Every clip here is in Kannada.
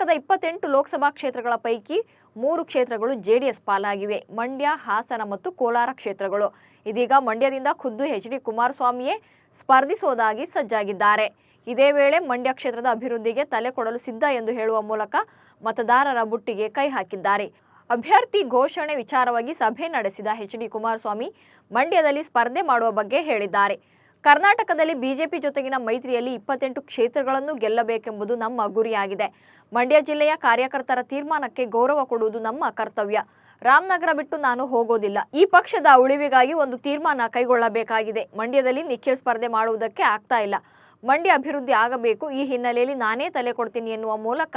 ಕರ್ನಾಟಕದ ಇಪ್ಪತ್ತೆಂಟು ಲೋಕಸಭಾ ಕ್ಷೇತ್ರಗಳ ಪೈಕಿ ಮೂರು ಕ್ಷೇತ್ರಗಳು ಜೆಡಿಎಸ್ ಪಾಲಾಗಿವೆ. ಮಂಡ್ಯ, ಹಾಸನ ಮತ್ತು ಕೋಲಾರ ಕ್ಷೇತ್ರಗಳು. ಇದೀಗ ಮಂಡ್ಯದಿಂದ ಖುದ್ದು ಎಚ್ ಡಿ ಕುಮಾರಸ್ವಾಮಿಯೇ ಸ್ಪರ್ಧಿಸೋದಾಗಿ ಸಜ್ಜಾಗಿದ್ದಾರೆ. ಇದೇ ವೇಳೆ ಮಂಡ್ಯ ಕ್ಷೇತ್ರದ ಅಭಿವೃದ್ಧಿಗೆ ತಲೆ ಕೊಡಲು ಸಿದ್ಧ ಎಂದು ಹೇಳುವ ಮೂಲಕ ಮತದಾರರ ಬುಟ್ಟಿಗೆ ಕೈ ಹಾಕಿದ್ದಾರೆ. ಅಭ್ಯರ್ಥಿ ಘೋಷಣೆ ವಿಚಾರವಾಗಿ ಸಭೆ ನಡೆಸಿದ ಎಚ್ ಡಿ ಕುಮಾರಸ್ವಾಮಿ ಮಂಡ್ಯದಲ್ಲಿ ಸ್ಪರ್ಧೆ ಮಾಡುವ ಬಗ್ಗೆ ಹೇಳಿದ್ದಾರೆ. ಕರ್ನಾಟಕದಲ್ಲಿ ಬಿಜೆಪಿ ಜೊತೆಗಿನ ಮೈತ್ರಿಯಲ್ಲಿ ಇಪ್ಪತ್ತೆಂಟು ಕ್ಷೇತ್ರಗಳನ್ನು ಗೆಲ್ಲಬೇಕೆಂಬುದು ನಮ್ಮ ಗುರಿಯಾಗಿದೆ. ಮಂಡ್ಯ ಜಿಲ್ಲೆಯ ಕಾರ್ಯಕರ್ತರ ತೀರ್ಮಾನಕ್ಕೆ ಗೌರವ ಕೊಡುವುದು ನಮ್ಮ ಕರ್ತವ್ಯ. ರಾಮನಗರ ಬಿಟ್ಟು ನಾನು ಹೋಗೋದಿಲ್ಲ. ಈ ಪಕ್ಷದ ಉಳಿವಿಗಾಗಿ ಒಂದು ತೀರ್ಮಾನ ಕೈಗೊಳ್ಳಬೇಕಾಗಿದೆ. ಮಂಡ್ಯದಲ್ಲಿ ನಿಖಿಲ್ ಸ್ಪರ್ಧೆ ಮಾಡುವುದಕ್ಕೆ ಆಗ್ತಾ ಇಲ್ಲ. ಮಂಡ್ಯ ಅಭಿವೃದ್ಧಿ ಆಗಬೇಕು. ಈ ಹಿನ್ನೆಲೆಯಲ್ಲಿ ನಾನೇ ತಲೆ ಕೊಡ್ತೀನಿ ಎನ್ನುವ ಮೂಲಕ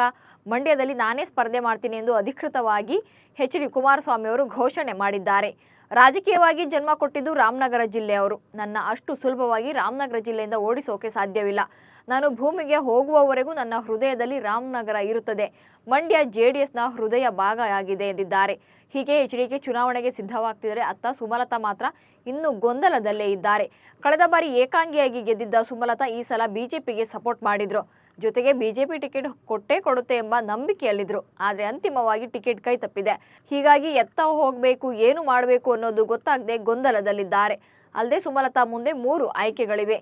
ಮಂಡ್ಯದಲ್ಲಿ ನಾನೇ ಸ್ಪರ್ಧೆ ಮಾಡ್ತೀನಿ ಎಂದು ಅಧಿಕೃತವಾಗಿ ಎಚ್ ಡಿ ಕುಮಾರಸ್ವಾಮಿ ಅವರು ಘೋಷಣೆ ಮಾಡಿದ್ದಾರೆ. ರಾಜಕೀಯವಾಗಿ ಜನ್ಮ ಕೊಟ್ಟಿದ್ದು ರಾಮನಗರ ಜಿಲ್ಲೆಯವರು ನನ್ನ ಅಷ್ಟು ಸುಲಭವಾಗಿ ರಾಮನಗರ ಜಿಲ್ಲೆಯಿಂದ ಓಡಿಸೋಕೆ ಸಾಧ್ಯವಿಲ್ಲ. ನಾನು ಭೂಮಿಗೆ ಹೋಗುವವರೆಗೂ ನನ್ನ ಹೃದಯದಲ್ಲಿ ರಾಮನಗರ ಇರುತ್ತದೆ. ಮಂಡ್ಯ ಜೆಡಿಎಸ್ನ ಹೃದಯ ಭಾಗ ಆಗಿದೆ ಎಂದಿದ್ದಾರೆ. ಹೀಗೆ ಎಚ್ಡಿಕೆ ಚುನಾವಣೆಗೆ ಸಿದ್ಧವಾಗ್ತಿದ್ದಾರೆ ಅತ್ತ ಸುಮಲತಾ ಮಾತ್ರ ಇನ್ನೂ ಗೊಂದಲದಲ್ಲೇ ಇದ್ದಾರೆ. ಕಳೆದ ಬಾರಿ ಏಕಾಂಗಿಯಾಗಿ ಗೆದ್ದಿದ್ದ ಸುಮಲತಾ ಈ ಸಲ ಬಿಜೆಪಿಗೆ ಸಪೋರ್ಟ್ ಮಾಡಿದ್ರು. ಜೊತೆಗೆ ಬಿಜೆಪಿ ಟಿಕೆಟ್ ಕೊಟ್ಟೇ ಕೊಡುತ್ತೆ ಎಂಬ ನಂಬಿಕೆಯಲ್ಲಿದ್ದರು ಆದರೆ ಅಂತಿಮವಾಗಿ ಟಿಕೆಟ್ ಕೈ ತಪ್ಪಿದೆ. ಹೀಗಾಗಿ ಎತ್ತ ಹೋಗಬೇಕು, ಏನು ಮಾಡಬೇಕು ಅನ್ನೋದು ಗೊತ್ತಾಗದೆ ಗೊಂದಲದಲ್ಲಿದ್ದಾರೆ. ಅಲ್ಲದೆ ಸುಮಲತಾ ಮುಂದೆ ಮೂರು ಆಯ್ಕೆಗಳಿವೆ.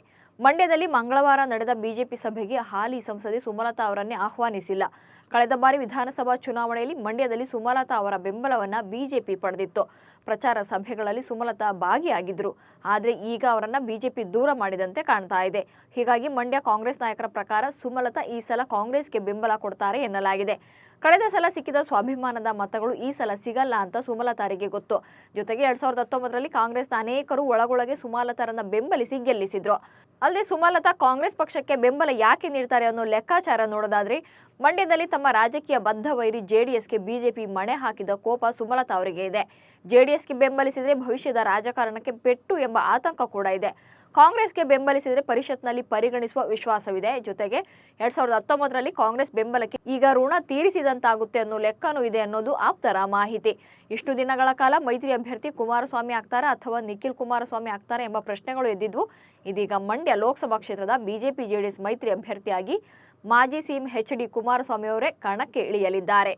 ಮಂಡ್ಯದಲ್ಲಿ ಮಂಗಳವಾರ ನಡೆದ ಬಿಜೆಪಿ ಸಭೆಗೆ ಹಾಲಿ ಸಂಸದೆ ಸುಮಲತಾ ಅವರನ್ನೇ ಆಹ್ವಾನಿಸಿಲ್ಲ. ಕಳೆದ ಬಾರಿ ವಿಧಾನಸಭಾ ಚುನಾವಣೆಯಲ್ಲಿ ಮಂಡ್ಯದಲ್ಲಿ ಸುಮಲತಾ ಅವರ ಬೆಂಬಲವನ್ನ ಬಿಜೆಪಿ ಪಡೆದಿತ್ತು. ಪ್ರಚಾರ ಸಭೆಗಳಲ್ಲಿ ಸುಮಲತಾ ಭಾಗಿಯಾಗಿದ್ರು. ಆದರೆ ಈಗ ಅವರನ್ನ ಬಿಜೆಪಿ ದೂರ ಮಾಡಿದಂತೆ ಕಾಣ್ತಾ ಇದೆ. ಹೀಗಾಗಿ ಮಂಡ್ಯ ಕಾಂಗ್ರೆಸ್ ನಾಯಕರ ಪ್ರಕಾರ ಸುಮಲತಾ ಈ ಸಲ ಕಾಂಗ್ರೆಸ್ಗೆ ಬೆಂಬಲ ಕೊಡ್ತಾರೆ ಎನ್ನಲಾಗಿದೆ. ಕಳೆದ ಸಲ ಸಿಕ್ಕಿದ ಸ್ವಾಭಿಮಾನದ ಮತಗಳು ಈ ಸಲ ಸಿಗಲ್ಲ ಅಂತ ಸುಮಲತಾರಿಗೆ ಗೊತ್ತು. ಜೊತೆಗೆ ಎರಡ್ ಸಾವಿರದ ಹತ್ತೊಂಬತ್ತರಲ್ಲಿ ಕಾಂಗ್ರೆಸ್ನ ಅನೇಕರು ಒಳಗೊಳಗೆ ಸುಮಲತಾರನ್ನ ಬೆಂಬಲಿಸಿ ಗೆಲ್ಲಿಸಿದ್ರು. ಅಲ್ಲದೆ ಸುಮಲತಾ ಕಾಂಗ್ರೆಸ್ ಪಕ್ಷಕ್ಕೆ ಬೆಂಬಲ ಯಾಕೆ ನೀಡ್ತಾರೆ ಅನ್ನೋ ಲೆಕ್ಕಾಚಾರ ನೋಡೋದಾದ್ರೆ, ಮಂಡ್ಯದಲ್ಲಿ ತಮ್ಮ ರಾಜಕೀಯ ಬದ್ಧ ವೈರಿ ಜೆಡಿಎಸ್ಗೆ ಬಿಜೆಪಿ ಮಣೆ ಹಾಕಿದ ಕೋಪ ಸುಮಲತಾ ಅವರಿಗೆ ಇದೆ. ಜೆಡಿಎಸ್ಗೆ ಬೆಂಬಲಿಸಿದ್ರೆ ಭವಿಷ್ಯದ ರಾಜಕಾರಣಕ್ಕೆ ಪೆಟ್ಟು ಎಂಬ ಆತಂಕ ಕೂಡ ಇದೆ. ಕಾಂಗ್ರೆಸ್ಗೆ ಬೆಂಬಲಿಸಿದರೆ ಪರಿಷತ್ನಲ್ಲಿ ಪರಿಗಣಿಸುವ ವಿಶ್ವಾಸವಿದೆ. ಜೊತೆಗೆ ಎರಡ್ ಸಾವಿರದ ಹತ್ತೊಂಬತ್ತರಲ್ಲಿ ಕಾಂಗ್ರೆಸ್ ಬೆಂಬಲಕ್ಕೆ ಈಗ ಋಣ ತೀರಿಸಿದಂತಾಗುತ್ತೆ ಅನ್ನೋ ಲೆಕ್ಕನೂ ಇದೆ ಅನ್ನೋದು ಆಪ್ತರ ಮಾಹಿತಿ. ಇಷ್ಟು ದಿನಗಳ ಕಾಲ ಮೈತ್ರಿ ಅಭ್ಯರ್ಥಿ ಕುಮಾರಸ್ವಾಮಿ ಆಗ್ತಾರ ಅಥವಾ ನಿಖಿಲ್ ಕುಮಾರಸ್ವಾಮಿ ಆಗ್ತಾರೆ ಎಂಬ ಪ್ರಶ್ನೆಗಳು ಎದ್ದಿದ್ವು. ಇದೀಗ ಮಂಡ್ಯ ಲೋಕಸಭಾ ಕ್ಷೇತ್ರದ ಬಿಜೆಪಿ ಜೆಡಿಎಸ್ ಮೈತ್ರಿ ಅಭ್ಯರ್ಥಿಯಾಗಿ ಮಾಜಿ ಸಿಎಂ ಎಚ್ ಡಿ ಕುಮಾರಸ್ವಾಮಿ ಅವರೇ ಕಣಕ್ಕೆ ಇಳಿಯಲಿದ್ದಾರೆ.